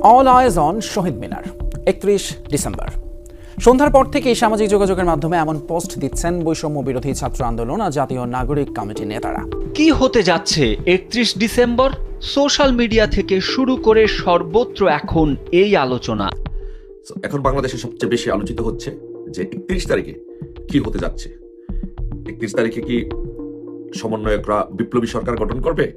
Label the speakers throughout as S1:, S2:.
S1: All eyes on Shaheed মিনার একত্রিশ December. সন্ধ্যার পর থেকেই সামাজিক যোগাযোগের মাধ্যমে এমন পোস্ট দিচ্ছেন বৈষম্য বিরোধী ছাত্র আন্দোলন আর জাতীয় নাগরিক কমিটির নেতারা।
S2: কি হতে যাচ্ছে একত্রিশ ডিসেম্বর? সোশ্যাল মিডিয়া থেকে শুরু করে সর্বত্র এখন এই আলোচনা।
S3: এখন বাংলাদেশে সবচেয়ে বেশি আলোচিত হচ্ছে যে একত্রিশ তারিখে কি হতে যাচ্ছে। একত্রিশ তারিখে কি সমন্বয়করা বিপ্লবী সরকার গঠন করবে?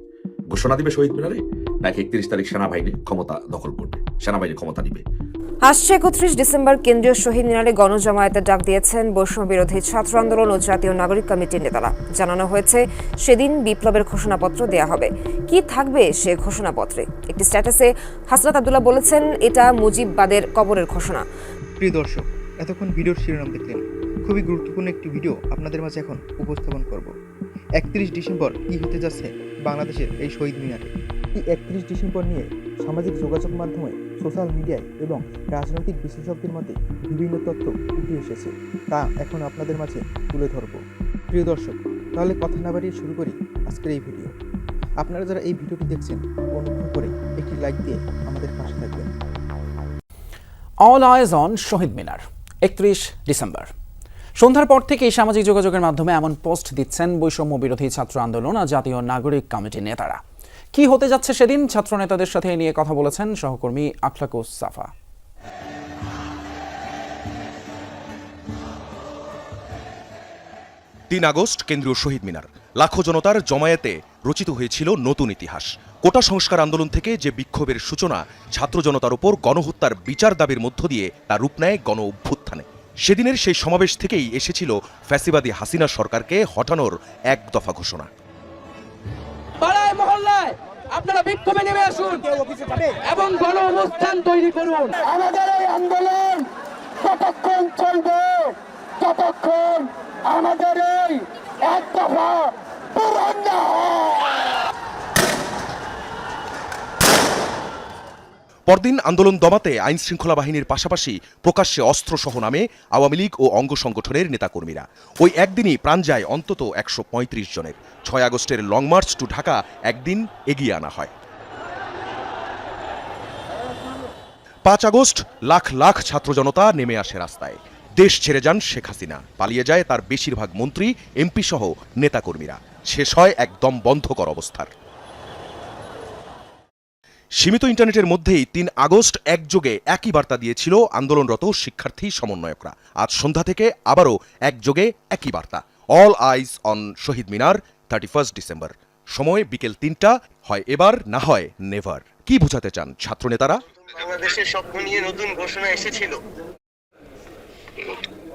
S3: ঘোষণা দিবে শহীদ মিনারে? নাকি একত্রিশ তারিখ সেনাবাহিনী ক্ষমতা দখল করবে? সেনাবাহিনী ক্ষমতা নিবে।
S4: আসছে একত্রিশ ডিসেম্বর কেন্দ্রীয় শহীদ মিনারে গণজামায়াতের ডাক দিয়েছেন বৈষম্য বিরোধী ছাত্র আন্দোলন ও জাতীয় নাগরিক কমিটির নেতারা। জানানো হয়েছে সেদিন বিপ্লবের ঘোষণাপত্র দেয়া হবে। কি থাকবে সে ঘোষণাপত্রে? একটি স্ট্যাটাসে হাসরাত আব্দুল্লাহ বলেছেন এটা মুজিববাদের কবরের ঘোষণা।
S5: প্রিয় দর্শক এতক্ষণ ভিডিওর শিরোনাম দেখলেন। খুবই গুরুত্বপূর্ণ একটি ভিডিও আপনাদের মাঝে এখন উপস্থাপন করব। একত্রিশ ডিসেম্বর কি হতে যাচ্ছে বাংলাদেশের এই শহীদ মিনারে? এই একত্রিশ ডিসেম্বর নিয়ে সামাজিক যোগাযোগ মাধ্যমে সোশ্যাল মিডিয়ায় এবং রাজনৈতিক বিশেষজ্ঞের মধ্যে বিভিন্ন তথ্য উঠে এসেছে, তা এখন আপনাদের মাঝে তুলে ধরব। প্রিয় দর্শক, তাহলে কথা না বাড়িয়ে শুরু করি আজকের এই ভিডিও। আপনারা যারা এই ভিডিওটি দেখছেন, অনুগ্রহ করে একটি লাইক দিয়ে আমাদের পাশে থাকবেন।
S1: অল আইজ অন শহীদ মিনার একত্রিশ ডিসেম্বর। সন্ধ্যার পর থেকেই সামাজিক যোগাযোগের মাধ্যমে এমন পোস্ট দিচ্ছেন বৈষম্য বিরোধী ছাত্র আন্দোলন আর জাতীয় নাগরিক কমিটির নেতারা। কি হতে যাচ্ছে সেদিন? ছাত্র নেতাদের সাথে নিয়ে কথা বলেছেন সহকর্মী আখলাকুস সাফা।
S6: তিন আগস্ট, কেন্দ্রীয় শহীদ মিনার। লাখো জনতার জমায়েতে রচিত হয়েছিল নতুন ইতিহাস। কোটা সংস্কার আন্দোলন থেকে যে বিক্ষোভের সূচনা, ছাত্র জনতার উপর গণহত্যার বিচার দাবির মধ্য দিয়ে তা রূপ নেয় গণ অভ্যুত্থানে। সেদিনের সেই সমাবেশ থেকেই এসেছিল ফ্যাসিবাদী হাসিনা সরকারকে হটানোর এক দফা ঘোষণা।
S7: আপনারা বিক্ষোভে নেমে আসুন এবং গণ অবস্থান তৈরি করুন।
S8: আমাদের এই আন্দোলন ততক্ষণ চলবে ততক্ষণ আমাদের এই এক দফা পূরণ না হয়।
S6: পরদিন আন্দোলন দমাতে আইন শৃঙ্খলা বাহিনীর পাশাপাশি প্রকাশ্যে অস্ত্রসহ নামে আওয়ামী লীগ ও অঙ্গ সংগঠনের নেতাকর্মীরা। ওই একদিনই প্রাণ যায় অন্তত একশো পঁয়ত্রিশ জনের। ছয় আগস্টের লং মার্চ টু ঢাকা একদিন এগিয়ে আনা হয়। পাঁচ আগস্ট লাখ লাখ ছাত্র জনতা নেমে আসে রাস্তায়। দেশ ছেড়ে যান শেখ হাসিনা। পালিয়ে যায় তার বেশিরভাগ মন্ত্রী, এমপি সহ নেতাকর্মীরা। শেষ হয় একদম বন্ধকর অবস্থার। সীমিত ইন্টারনেটের মধ্যেই তিন আগস্ট একযোগে একই বার্তা দিয়েছিল আন্দোলনরত শিক্ষার্থী সমন্বয়করা। আজ সন্ধ্যা থেকে আবারও একযোগে একই বার্তা। All eyes on Shaheed Minar thirty first December সময় বিকেল তিনটা হয় এবার না হয় নেভার কি বোঝাতে চান ছাত্রনেতারা?
S9: বাংলাদেশের স্বপ্ন নিয়ে নতুন ঘোষণা এসেছিল।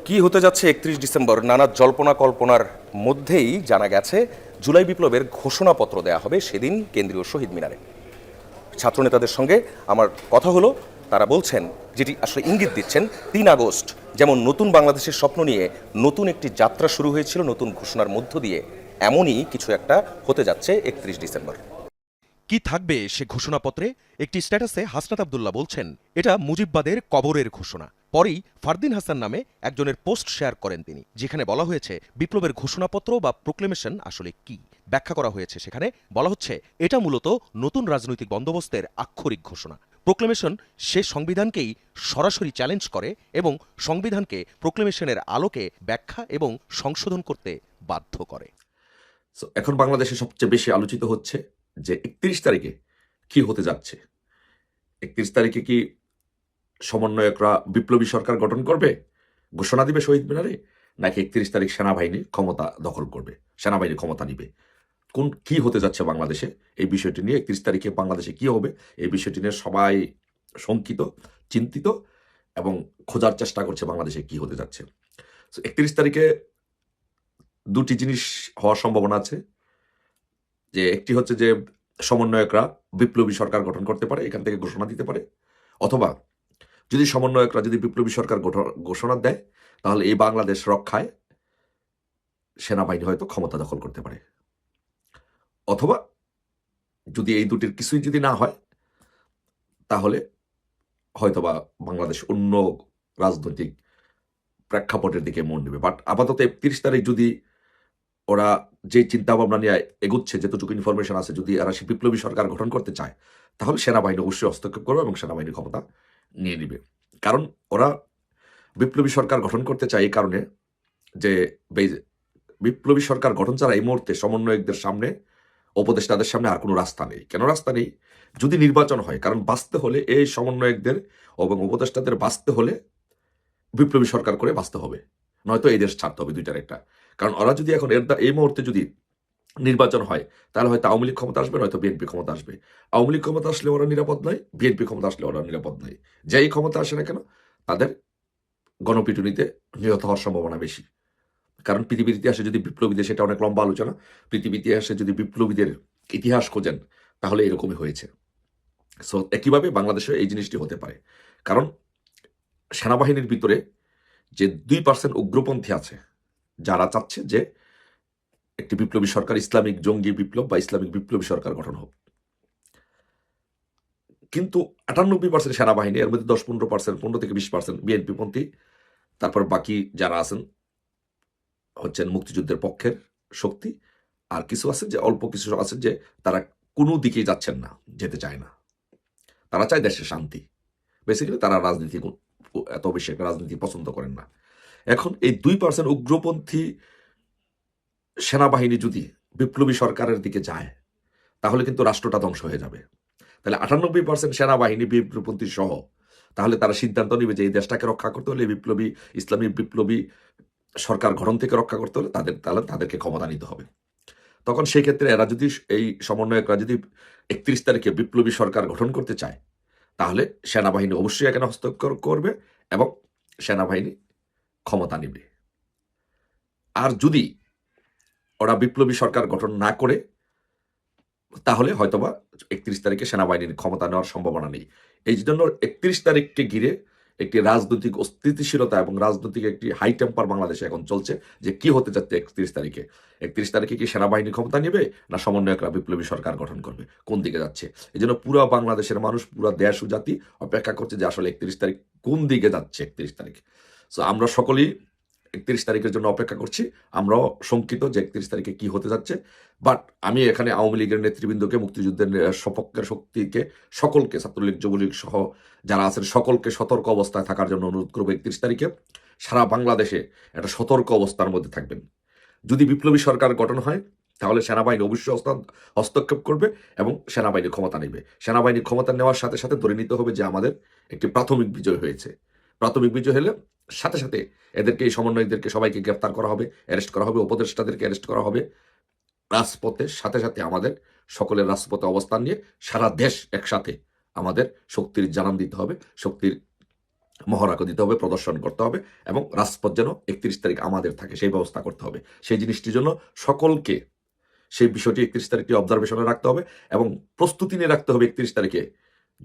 S6: কি হতে যাচ্ছে একত্রিশ ডিসেম্বর? নানা জল্পনা কল্পনার মধ্যেই জানা গেছে জুলাই বিপ্লবের ঘোষণাপত্র দেয়া হবে সেদিন কেন্দ্রীয় শহীদ মিনারে। ছাত্রনেতাদের সঙ্গে আমার কথা হলো, তারা বলছেন, যেটি আসলে ইঙ্গিত দিচ্ছেন, তিন আগস্ট, যেমন নতুন বাংলাদেশের স্বপ্ন নিয়ে নতুন একটি যাত্রা শুরু হয়েছিল, নতুন ঘোষণার মধ্য দিয়ে, এমনই কিছু একটা হতে যাচ্ছে একত্রিশ ডিসেম্বর। কি থাকবে সে ঘোষণাপত্রে? একটি স্ট্যাটাসে হাসনাত আবদুল্লাহ বলছেন, এটা মুজিববাদের কবরের ঘোষণা। পরেই ফারদিন হাসান নামে একজনের পোস্ট শেয়ার করেন তিনি, যেখানে বলা হয়েছে, বিপ্লবের ঘোষণাপত্র বা প্রোক্লেমেশন আসলে কি? ব্যাখ্যা করা হয়েছে সেখানে বলা হচ্ছে, এটা মূলত নতুন রাজনৈতিক বন্দোবস্তের আক্ষরিক ঘোষণা। প্রোক্লেমেশন সে সংবিধানকেই সরাসরি চ্যালেঞ্জ করে এবং সংবিধানকে প্রোক্লেমেশনের আলোকে ব্যাখ্যা এবং সংশোধন করতে বাধ্য করে।
S3: এখন বাংলাদেশে সবচেয়ে বেশি আলোচিত হচ্ছে যে একত্রিশ তারিখে কি হতে যাচ্ছে? একত্রিশ তারিখে কি সমন্বয়করা বিপ্লবী সরকার গঠন করবে? ঘোষণা দিবে শহীদ মিনারে? নাকি একত্রিশ তারিখ সেনাবাহিনী ক্ষমতা দখল করবে? সেনাবাহিনী ক্ষমতা নিবে। কোন, কি হতে যাচ্ছে বাংলাদেশে? এই বিষয়টি নিয়ে একত্রিশ তারিখে বাংলাদেশে কি হবে? এই বিষয়টি নিয়ে সবাই শঙ্কিত, চিন্তিত এবং খোঁজার চেষ্টা করছে বাংলাদেশে কি হতে যাচ্ছে। একত্রিশ তারিখে দুটি জিনিস হওয়ার সম্ভাবনা আছে। যে একটি হচ্ছে যে সমন্বয়করা বিপ্লবী সরকার গঠন করতে পারে, এখান থেকে ঘোষণা দিতে পারে। অথবা যদি সমন্বয়করা যদি বিপ্লবী সরকার ঘোষণা দেয়, তাহলে এই বাংলাদেশ রক্ষায় সেনাবাহিনী হয়তো ক্ষমতা দখল করতে পারে। অথবা যদি এই দুটির কিছুই যদি না হয়, তাহলে হয়তোবা বাংলাদেশ অন্য রাজনৈতিক প্রেক্ষাপটের দিকে মন নেবে বাট আপাতত একত্রিশ তারিখ যদি ওরা যে চিন্তা ভাবনা নিয়ে এগুচ্ছে, যতটুকু ইনফরমেশন আছে, যদি এরা সে বিপ্লবী সরকার গঠন করতে চায়, তাহলে সেনাবাহিনী অবশ্যই হস্তক্ষেপ করবে এবং সেনাবাহিনীর ক্ষমতা নিয়ে নিবে। কারণ ওরা বিপ্লবী সরকার গঠন করতে চায় এই কারণে যে বিপ্লবী সরকার গঠন ছাড়া এই মুহূর্তে সমন্বয়কদের সামনে, উপদেষ্টাদের সামনে আর কোনো রাস্তা নেই। কেন রাস্তা নেই? যদি নির্বাচন হয়, কারণ বাঁচতে হলে এই সমন্বয়কদের এবং উপদেষ্টাদের বাঁচতে হলে বিপ্লবী সরকার করে বাঁচতে হবে। নয়তো এই দেশ ছাড়তে হবে দুইটার একটা। কারণ ওরা যদি এখন এর এই মুহূর্তে যদি নির্বাচন হয়, তাহলে হয়তো আওয়ামী লীগ ক্ষমতা আসবে, নয়তো বিএনপি ক্ষমতা আসবে। আওয়ামী লীগ ক্ষমতা আসলে ওরা নিরাপদ নয়, বিএনপি ক্ষমতা আসলে ওরা নিরাপদ নয়। যেই ক্ষমতা আসে না কেন, তাদের গণপিটুনিতে নিহত হওয়ার সম্ভাবনা বেশি। কারণ পৃথিবীর ইতিহাসে যদি বিপ্লবীদের, সেটা অনেক লম্বা আলোচনা, পৃথিবীর ইতিহাসে যদি বিপ্লবীদের ইতিহাস খোঁজেন, তাহলে এরকমই হয়েছে। সো, একইভাবে বাংলাদেশে এই জিনিসটি হতে পারে। কারণ সেনাবাহিনীর ভিতরে যে দুই পার্সেন্ট উগ্রপন্থী আছে যারা চাচ্ছে যে একটি বিপ্লবী সরকার ইসলামিক জঙ্গি বিপ্লব বা ইসলামিক বিপ্লবী সরকার গঠন হোক। কিন্তু আটানব্বই পার্সেন্ট সেনাবাহিনী, এর মধ্যে দশ পনেরো পার্সেন্ট পনেরো থেকে বিশ পার্সেন্ট বিএনপি পন্থী, তারপর বাকি যারা আছেন হচ্ছেন মুক্তিযুদ্ধের পক্ষের শক্তি, আর কিছু আছে যে, অল্প কিছু আছে যে, তারা কোনো দিকেই যাচ্ছেন না, যেতে চায় না। তারা চায় দেশের শান্তি। বেসিক্যালি তারা রাজনীতি এত বেশি রাজনীতি পছন্দ করেন না। এখন এই দুই পার্সেন্ট উগ্রপন্থী সেনাবাহিনী যদি বিপ্লবী সরকারের দিকে যায়, তাহলে কিন্তু রাষ্ট্রটা ধ্বংস হয়ে যাবে। তাহলে আটানব্বই পার্সেন্ট সেনাবাহিনী বিপ্লবপন্থী সহ, তাহলে তারা সিদ্ধান্ত নেবে যে এই দেশটাকে রক্ষা করতে হলে বিপ্লবী, ইসলামী বিপ্লবী সরকার গঠন থেকে রক্ষা করতে হলে তাদের, তাহলে তাদেরকে ক্ষমতা নিতে হবে। তখন সেই ক্ষেত্রে এরা যদি এই সমন্বয়করা যদি একত্রিশ তারিখে বিপ্লবী সরকার গঠন করতে চায়, তাহলে সেনাবাহিনী অবশ্যই এখানে হস্তক্ষেপ করবে এবং সেনাবাহিনী ক্ষমতা নেবে। আর যদি ওরা বিপ্লবী সরকার গঠন না করে, তাহলে হয়তোবা একত্রিশ তারিখে সেনাবাহিনীর ক্ষমতা নেওয়ার সম্ভাবনা নেই। এই জন্য একত্রিশ তারিখকে ঘিরে একটি রাজনৈতিক অস্থিতিশীলতা এবং রাজনৈতিক একটি হাই টেম্পার বাংলাদেশে এখন চলছে যে কি হতে যাচ্ছে একত্রিশ তারিখে। একত্রিশ তারিখে কি সেনাবাহিনী ক্ষমতা নেবে না সমন্বয়করা বিপ্লবী সরকার গঠন করবে? কোন দিকে যাচ্ছে? এই জন্য পুরো বাংলাদেশের মানুষ, পুরো দেশ ও জাতি অপেক্ষা করছে যে আসলে একত্রিশ তারিখ কোন দিকে যাচ্ছে একত্রিশ তারিখ। সো আমরা সকলেই একত্রিশ তারিখের জন্য অপেক্ষা করছি। আমরাও শঙ্কিত যে একত্রিশ তারিখে কি হতে যাচ্ছে। বাট আমি এখানে আওয়ামী লীগের নেতৃবৃন্দকে, মুক্তিযুদ্ধের সপক্ষের শক্তিকে, সকলকে, ছাত্রলীগ, যুবলীগ সহ যারা আছেন, সকলকে সতর্ক অবস্থায় থাকার জন্য অনুরোধ করব একত্রিশ তারিখে। সারা বাংলাদেশে একটা সতর্ক অবস্থার মধ্যে থাকবেন। যদি বিপ্লবী সরকার গঠন হয়, তাহলে সেনাবাহিনী অবশ্যই হস্তক্ষেপ করবে এবং সেনাবাহিনী ক্ষমতা নেবে। সেনাবাহিনী ক্ষমতা নেওয়ার সাথে সাথে ধরে নিতে হবে যে আমাদের একটি প্রাথমিক বিজয় হয়েছে। প্রাথমিক বিজয় হলে সাথে সাথে এদেরকে, এই সমন্বয়কদেরকে সবাইকে গ্রেফতার করা হবে, অ্যারেস্ট করা হবে, উপদেষ্টাদেরকে অ্যারেস্ট করা হবে। রাজপথের সাথে সাথে আমাদের সকলের রাজপথে অবস্থান নিয়ে সারা দেশ একসাথে আমাদের শক্তির জানান দিতে হবে, শক্তির মহড়াকে দিতে হবে, প্রদর্শন করতে হবে এবং রাজপথ যেন একত্রিশ তারিখ আমাদের থাকে, সেই ব্যবস্থা করতে হবে। সেই জিনিসটির জন্য সকলকে, সেই বিষয়টি একত্রিশ তারিখটি অবজারভেশনে রাখতে হবে এবং প্রস্তুতি নিয়ে রাখতে হবে একত্রিশ তারিখে।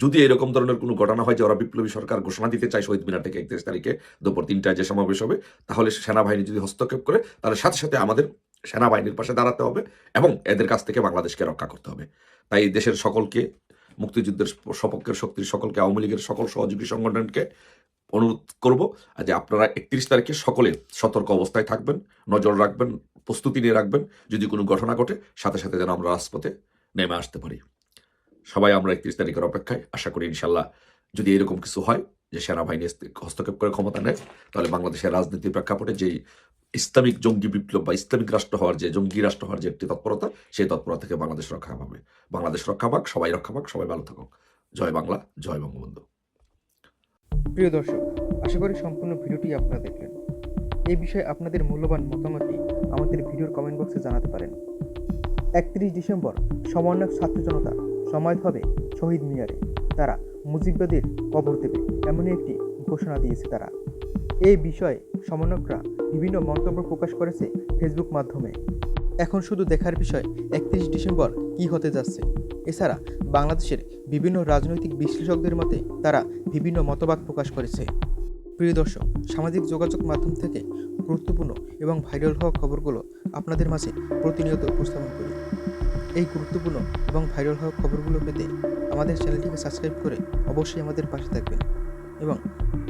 S3: যদি এরকম ধরনের কোনো ঘটনা হয় যে ওরা বিপ্লবী সরকার ঘোষণা দিতে চায় শহীদ মিনার থেকে একত্রিশ তারিখে, দুপুর তিনটায় যে সমাবেশ হবে, তাহলে সেনাবাহিনী যদি হস্তক্ষেপ করে, তাহলে সাথে সাথে আমাদের সেনাবাহিনীর পাশে দাঁড়াতে হবে এবং এদের কাছ থেকে বাংলাদেশকে রক্ষা করতে হবে। তাই দেশের সকলকে, মুক্তিযুদ্ধের সপক্ষের শক্তির সকলকে, আওয়ামী লীগের সকল সহযোগী সংগঠনকে অনুরোধ করব যে আপনারা একত্রিশ তারিখে সকলে সতর্ক অবস্থায় থাকবেন, নজর রাখবেন, প্রস্তুতি নিয়ে রাখবেন। যদি কোনো ঘটনা ঘটে, সাথে সাথে যেন আমরা রাজপথে নেমে আসতে পারি। সবাই আমরা একত্রিশ তারিখের অপেক্ষায়। আশা করি ইনশাল্লাহ যদি এরকম কিছু হয় যে সেনাবাহিনী হস্তক্ষেপ করে ক্ষমতা নেয়, তাহলে বাংলাদেশের রাজনীতির প্রেক্ষাপটে যেই ইসলামিক জঙ্গি বিপ্লব বা ইসলামিক রাষ্ট্র হওয়ার যে জঙ্গি রাষ্ট্র হওয়ার যে একটি তৎপরতা, সেই তৎপরতা থেকে বাংলাদেশ রক্ষা পাবে। বাংলাদেশ রক্ষা পাক, সবাই রক্ষা পাক, সবাই ভালো থাকুক। জয় বাংলা, জয় বঙ্গবন্ধু।
S5: প্রিয় দর্শক, আশা করি সম্পূর্ণ ভিডিওটি আপনারা দেখলেন। এই বিষয়ে আপনাদের মূল্যবান মতামতটি আমাদের ভিডিওর কমেন্ট বক্সে জানাতে পারেন। একত্রিশ ডিসেম্বর, সমন্বয়ক ছাত্র জনতা সমাবেত হবে শহীদ মিনারে। তারা মুজিববাদের কবর দেবে, এমনই একটি ঘোষণা দিয়েছে তারা। এই বিষয়ে সমন্বয়করা বিভিন্ন মন্তব্য প্রকাশ করেছে ফেসবুক মাধ্যমে। এখন শুধু দেখার বিষয়, একত্রিশ ডিসেম্বর কি হতে যাচ্ছে? এছাড়া বাংলাদেশের বিভিন্ন রাজনৈতিক বিশ্লেষকদের মতে তারা বিভিন্ন মতবাদ প্রকাশ করেছে। প্রিয় দর্শক, সামাজিক যোগাযোগ মাধ্যম থেকে গুরুত্বপূর্ণ এবং ভাইরাল হওয়া খবরগুলো আপনাদের মাঝে প্রতিনিয়ত উপস্থাপন করি। এই গুরুত্বপূর্ণ এবং ভাইরাল হওয়া খবরগুলো পেতে আমাদের চ্যানেলটিকে সাবস্ক্রাইব করে অবশ্যই আমাদের পাশে থাকবেন এবং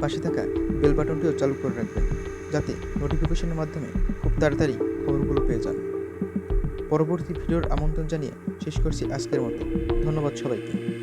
S5: পাশে থাকা বেল বাটনটিও চালু করে রাখবেন যাতে নোটিফিকেশনের মাধ্যমে খুব তাড়াতাড়ি খবরগুলো পেয়ে যান। পরবর্তী ভিডিওর আমন্ত্রণ জানিয়ে শেষ করছি আজকের মতো। ধন্যবাদ সবাইকে।